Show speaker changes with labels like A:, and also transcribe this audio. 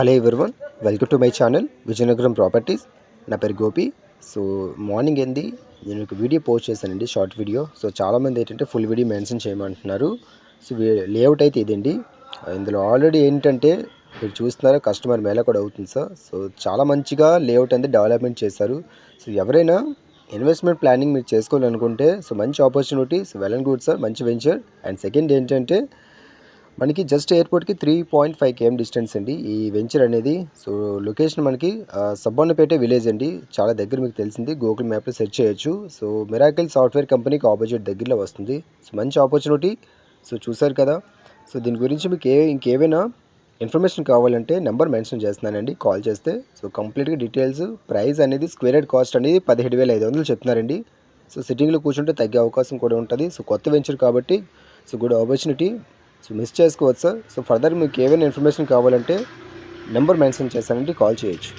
A: Hello everyone welcome to my channel Vizianagaram properties నా పేరు Gopi. So morning ఏంది? నేను ఒక వీడియో పోస్ట్ చేశానండి షార్ట్ వీడియో సో చాలామంది ఏంటంటే ఫుల్ వీడియో మెన్షన్ చేయమంటున్నారు. సో లేఅవుట్ అయితే ఇదండి ఇందులో ఆల్రెడీ ఏంటంటే మీరు చూస్తున్నారా కస్టమర్ మేళ కూడా అవుతుంది సార్ సో చాలా మంచిగా లేఅవుట్ అనేది డెవలప్మెంట్ చేశారు. సో ఎవరైనా ఇన్వెస్ట్మెంట్ ప్లానింగ్ మీరు చేసుకోవాలనుకుంటే సో మంచి opportunity so well and good sir మంచి వెంచర్ అండ్ సెకండ్ ఏంటంటే మనకి జస్ట్ ఎయిర్పోర్ట్కి three point five KM distance అండి. ఈ వెంచర్ అనేది సో లొకేషన్ మనకి ఆ, సబ్బన్నపేట విలేజ్ అండి. చాలా దగ్గర మీకు తెలిసింది. గూగుల్ మ్యాప్లో సెర్చ్ చేయొచ్చు. సో మిరాకిల్ సాఫ్ట్వేర్ కంపెనీకి ఆపోజిట్ దగ్గరలో వస్తుంది. సో మంచి ఆపర్చునిటీ సో చూసారు కదా. సో దీని గురించి మీకు ఏ ఇంకేమైనా ఇన్ఫర్మేషన్ కావాలంటే నెంబర్ మెన్షన్ చేస్తున్నానండి. కాల్ చేస్తే. సో కంప్లీట్గా డీటెయిల్స్ ప్రైస్ అనేది స్క్వేర్ కాస్ట్ అనేది పదిహేడు వేల ఐదు వందలు చెప్తున్నారండి. సో సిట్టింగ్లో కూర్చుంటే తగ్గే అవకాశం కూడా ఉంటుంది. సో కొత్త వెంచర్ కాబట్టి so good opportunity so miss చేసుకోవచ్చు సార్ సో ఫర్దర్ మీకు ఏమైనా ఇన్ఫర్మేషన్ కావాలంటే నెంబర్ మెన్షన్ చేస్తానంటే కాల్ చేయొచ్చు.